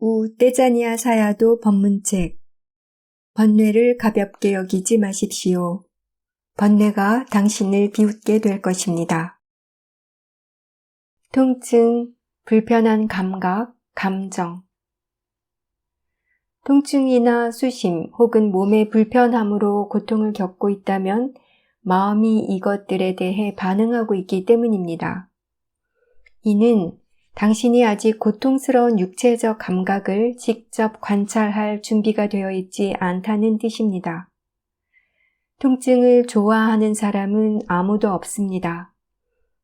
우 떼자니아 사야도 법문책 번뇌를 가볍게 여기지 마십시오. 번뇌가 당신을 비웃게 될 것입니다. 통증, 불편한 감각, 감정 통증이나 수심 혹은 몸의 불편함으로 고통을 겪고 있다면 마음이 이것들에 대해 반응하고 있기 때문입니다. 이는 당신이 아직 고통스러운 육체적 감각을 직접 관찰할 준비가 되어 있지 않다는 뜻입니다. 통증을 좋아하는 사람은 아무도 없습니다.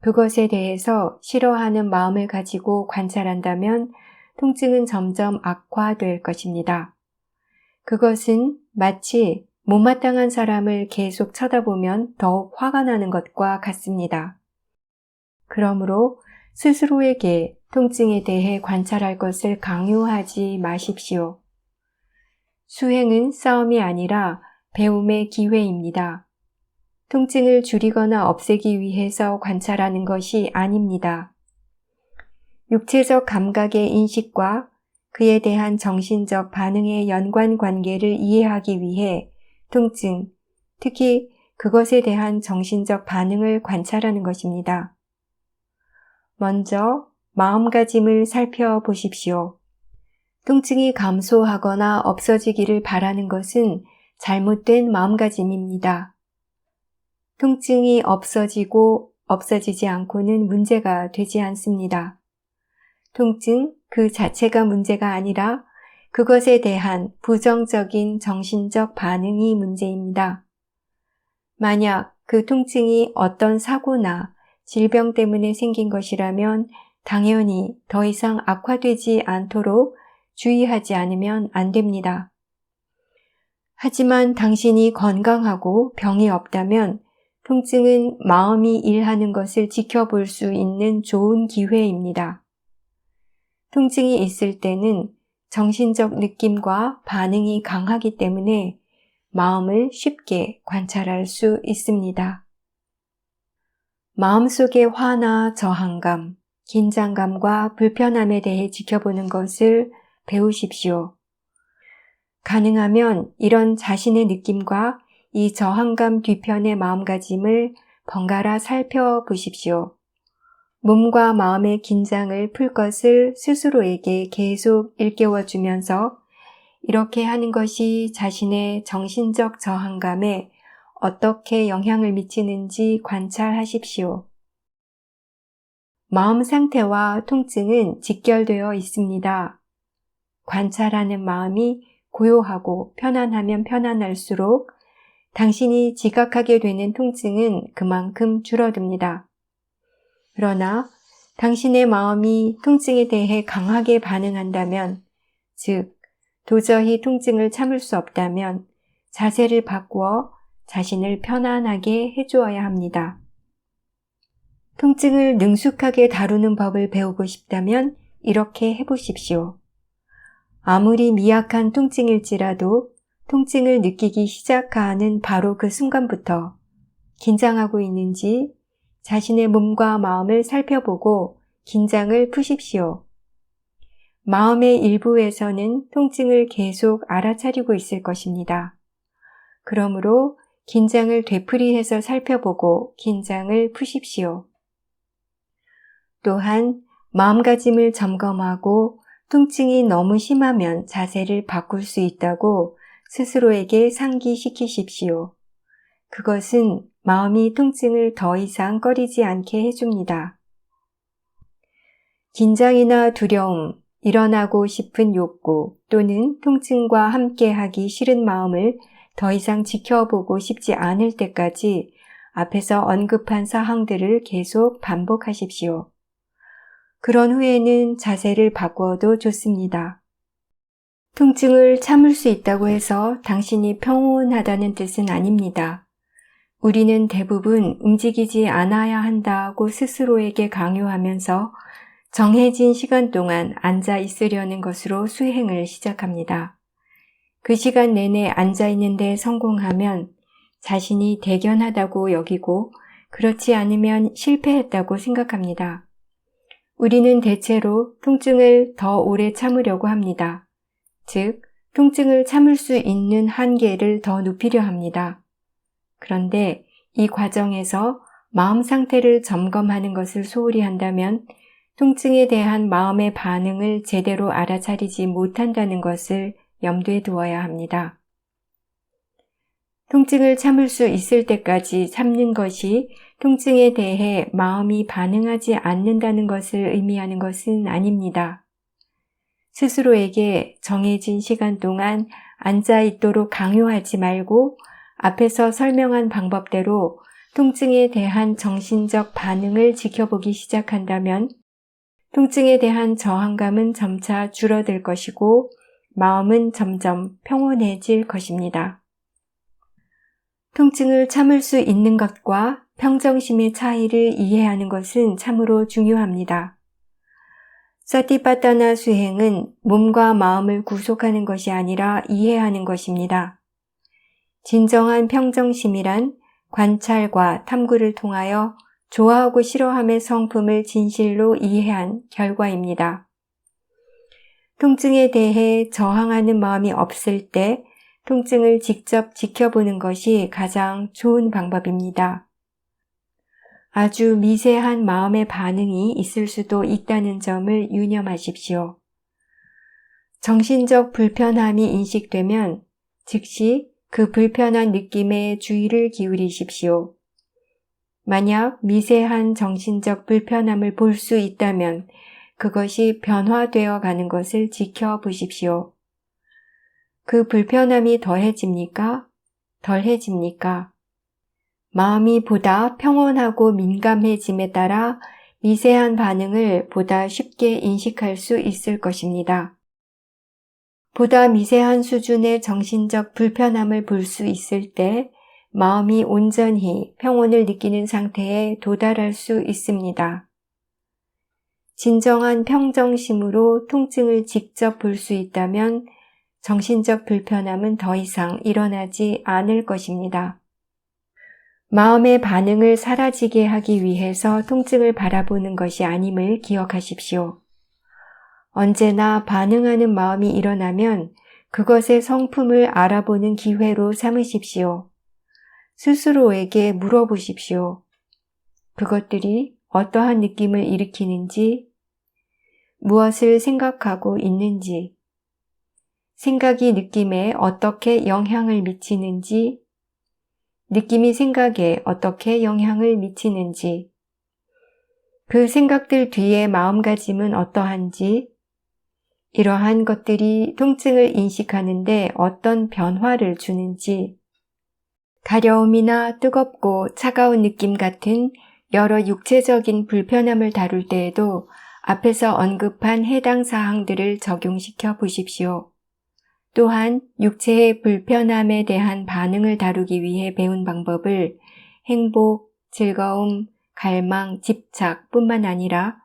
그것에 대해서 싫어하는 마음을 가지고 관찰한다면 통증은 점점 악화될 것입니다. 그것은 마치 못마땅한 사람을 계속 쳐다보면 더욱 화가 나는 것과 같습니다. 그러므로 스스로에게 통증에 대해 관찰할 것을 강요하지 마십시오. 수행은 싸움이 아니라 배움의 기회입니다. 통증을 줄이거나 없애기 위해서 관찰하는 것이 아닙니다. 육체적 감각의 인식과 그에 대한 정신적 반응의 연관 관계를 이해하기 위해 통증, 특히 그것에 대한 정신적 반응을 관찰하는 것입니다. 먼저 마음가짐을 살펴보십시오. 통증이 감소하거나 없어지기를 바라는 것은 잘못된 마음가짐입니다. 통증이 없어지고 없어지지 않고는 문제가 되지 않습니다. 통증 그 자체가 문제가 아니라 그것에 대한 부정적인 정신적 반응이 문제입니다. 만약 그 통증이 어떤 사고나 질병 때문에 생긴 것이라면 당연히 더 이상 악화되지 않도록 주의하지 않으면 안 됩니다. 하지만 당신이 건강하고 병이 없다면 통증은 마음이 일하는 것을 지켜볼 수 있는 좋은 기회입니다. 통증이 있을 때는 정신적 느낌과 반응이 강하기 때문에 마음을 쉽게 관찰할 수 있습니다. 마음속의 화나 저항감, 긴장감과 불편함에 대해 지켜보는 것을 배우십시오. 가능하면 이런 자신의 느낌과 이 저항감 뒤편의 마음가짐을 번갈아 살펴보십시오. 몸과 마음의 긴장을 풀 것을 스스로에게 계속 일깨워 주면서 이렇게 하는 것이 자신의 정신적 저항감에 어떻게 영향을 미치는지 관찰하십시오. 마음 상태와 통증은 직결되어 있습니다. 관찰하는 마음이 고요하고 편안하면 편안할수록 당신이 지각하게 되는 통증은 그만큼 줄어듭니다. 그러나 당신의 마음이 통증에 대해 강하게 반응한다면, 즉, 도저히 통증을 참을 수 없다면 자세를 바꾸어 자신을 편안하게 해주어야 합니다. 통증을 능숙하게 다루는 법을 배우고 싶다면 이렇게 해보십시오. 아무리 미약한 통증일지라도 통증을 느끼기 시작하는 바로 그 순간부터 긴장하고 있는지 자신의 몸과 마음을 살펴보고 긴장을 푸십시오. 마음의 일부에서는 통증을 계속 알아차리고 있을 것입니다. 그러므로 긴장을 되풀이해서 살펴보고 긴장을 푸십시오. 또한 마음가짐을 점검하고 통증이 너무 심하면 자세를 바꿀 수 있다고 스스로에게 상기시키십시오. 그것은 마음이 통증을 더 이상 꺼리지 않게 해줍니다. 긴장이나 두려움, 일어나고 싶은 욕구 또는 통증과 함께 하기 싫은 마음을 더 이상 지켜보고 싶지 않을 때까지 앞에서 언급한 사항들을 계속 반복하십시오. 그런 후에는 자세를 바꾸어도 좋습니다. 통증을 참을 수 있다고 해서 당신이 평온하다는 뜻은 아닙니다. 우리는 대부분 움직이지 않아야 한다고 스스로에게 강요하면서 정해진 시간 동안 앉아 있으려는 것으로 수행을 시작합니다. 그 시간 내내 앉아 있는데 성공하면 자신이 대견하다고 여기고 그렇지 않으면 실패했다고 생각합니다. 우리는 대체로 통증을 더 오래 참으려고 합니다. 즉, 통증을 참을 수 있는 한계를 더 높이려 합니다. 그런데 이 과정에서 마음 상태를 점검하는 것을 소홀히 한다면 통증에 대한 마음의 반응을 제대로 알아차리지 못한다는 것을 염두에 두어야 합니다. 통증을 참을 수 있을 때까지 참는 것이 통증에 대해 마음이 반응하지 않는다는 것을 의미하는 것은 아닙니다. 스스로에게 정해진 시간 동안 앉아 있도록 강요하지 말고 앞에서 설명한 방법대로 통증에 대한 정신적 반응을 지켜보기 시작한다면 통증에 대한 저항감은 점차 줄어들 것이고 마음은 점점 평온해질 것입니다. 통증을 참을 수 있는 것과 평정심의 차이를 이해하는 것은 참으로 중요합니다. 사티파타나 수행은 몸과 마음을 구속하는 것이 아니라 이해하는 것입니다. 진정한 평정심이란 관찰과 탐구를 통하여 좋아하고 싫어함의 성품을 진실로 이해한 결과입니다. 통증에 대해 저항하는 마음이 없을 때 통증을 직접 지켜보는 것이 가장 좋은 방법입니다. 아주 미세한 마음의 반응이 있을 수도 있다는 점을 유념하십시오. 정신적 불편함이 인식되면 즉시 그 불편한 느낌에 주의를 기울이십시오. 만약 미세한 정신적 불편함을 볼 수 있다면 그것이 변화되어 가는 것을 지켜보십시오. 그 불편함이 더해집니까? 덜해집니까? 마음이 보다 평온하고 민감해짐에 따라 미세한 반응을 보다 쉽게 인식할 수 있을 것입니다. 보다 미세한 수준의 정신적 불편함을 볼 수 있을 때 마음이 온전히 평온을 느끼는 상태에 도달할 수 있습니다. 진정한 평정심으로 통증을 직접 볼 수 있다면 정신적 불편함은 더 이상 일어나지 않을 것입니다. 마음의 반응을 사라지게 하기 위해서 통증을 바라보는 것이 아님을 기억하십시오. 언제나 반응하는 마음이 일어나면 그것의 성품을 알아보는 기회로 삼으십시오. 스스로에게 물어보십시오. 그것들이 어떠한 느낌을 일으키는지, 무엇을 생각하고 있는지, 생각이 느낌에 어떻게 영향을 미치는지, 느낌이 생각에 어떻게 영향을 미치는지, 그 생각들 뒤에 마음가짐은 어떠한지, 이러한 것들이 통증을 인식하는데 어떤 변화를 주는지, 가려움이나 뜨겁고 차가운 느낌 같은 여러 육체적인 불편함을 다룰 때에도 앞에서 언급한 해당 사항들을 적용시켜 보십시오. 또한 육체의 불편함에 대한 반응을 다루기 위해 배운 방법을 행복, 즐거움, 갈망, 집착 뿐만 아니라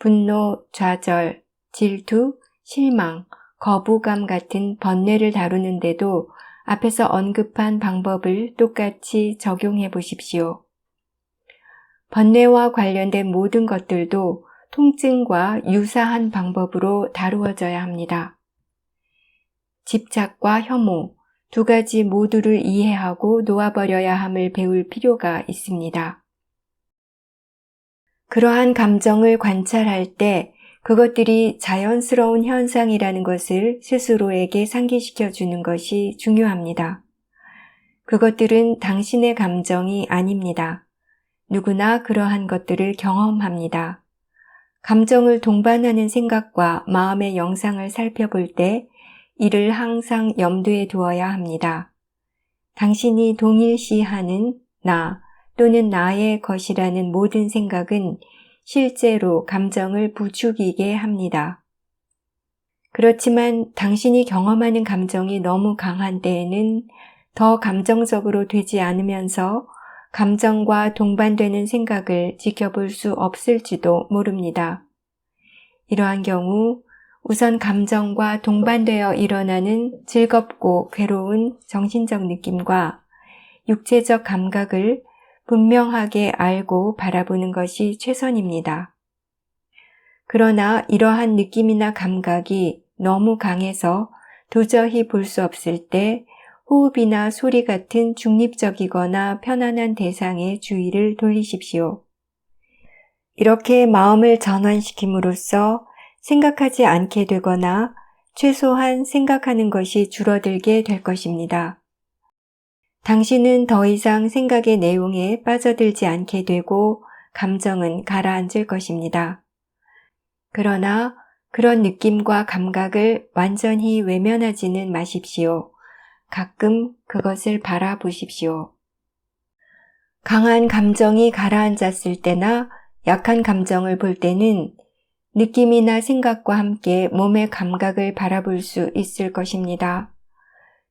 분노, 좌절, 질투, 실망, 거부감 같은 번뇌를 다루는데도 앞에서 언급한 방법을 똑같이 적용해 보십시오. 번뇌와 관련된 모든 것들도 통증과 유사한 방법으로 다루어져야 합니다. 집착과 혐오 두 가지 모두를 이해하고 놓아버려야 함을 배울 필요가 있습니다. 그러한 감정을 관찰할 때 그것들이 자연스러운 현상이라는 것을 스스로에게 상기시켜 주는 것이 중요합니다. 그것들은 당신의 감정이 아닙니다. 누구나 그러한 것들을 경험합니다. 감정을 동반하는 생각과 마음의 영상을 살펴볼 때 이를 항상 염두에 두어야 합니다. 당신이 동일시하는 나 또는 나의 것이라는 모든 생각은 실제로 감정을 부추기게 합니다. 그렇지만 당신이 경험하는 감정이 너무 강한 때에는 더 감정적으로 되지 않으면서 감정과 동반되는 생각을 지켜볼 수 없을지도 모릅니다. 이러한 경우 우선 감정과 동반되어 일어나는 즐겁고 괴로운 정신적 느낌과 육체적 감각을 분명하게 알고 바라보는 것이 최선입니다. 그러나 이러한 느낌이나 감각이 너무 강해서 도저히 볼 수 없을 때 호흡이나 소리 같은 중립적이거나 편안한 대상에 주의를 돌리십시오. 이렇게 마음을 전환시킴으로써 생각하지 않게 되거나 최소한 생각하는 것이 줄어들게 될 것입니다. 당신은 더 이상 생각의 내용에 빠져들지 않게 되고 감정은 가라앉을 것입니다. 그러나 그런 느낌과 감각을 완전히 외면하지는 마십시오. 가끔 그것을 바라보십시오. 강한 감정이 가라앉았을 때나 약한 감정을 볼 때는 느낌이나 생각과 함께 몸의 감각을 바라볼 수 있을 것입니다.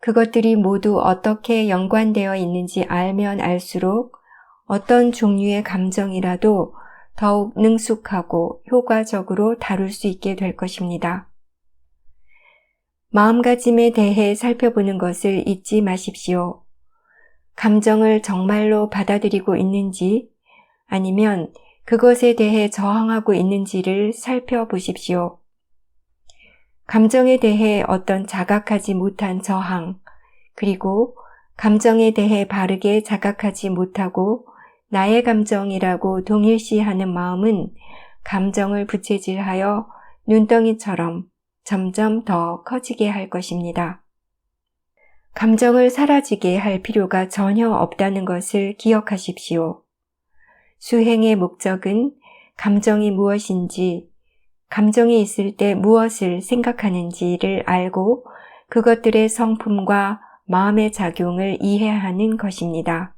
그것들이 모두 어떻게 연관되어 있는지 알면 알수록 어떤 종류의 감정이라도 더욱 능숙하고 효과적으로 다룰 수 있게 될 것입니다. 마음가짐에 대해 살펴보는 것을 잊지 마십시오. 감정을 정말로 받아들이고 있는지 아니면 그것에 대해 저항하고 있는지를 살펴보십시오. 감정에 대해 어떤 자각하지 못한 저항, 그리고 감정에 대해 바르게 자각하지 못하고 나의 감정이라고 동일시하는 마음은 감정을 부채질하여 눈덩이처럼 점점 더 커지게 할 것입니다. 감정을 사라지게 할 필요가 전혀 없다는 것을 기억하십시오. 수행의 목적은 감정이 무엇인지, 감정이 있을 때 무엇을 생각하는지를 알고 그것들의 성품과 마음의 작용을 이해하는 것입니다.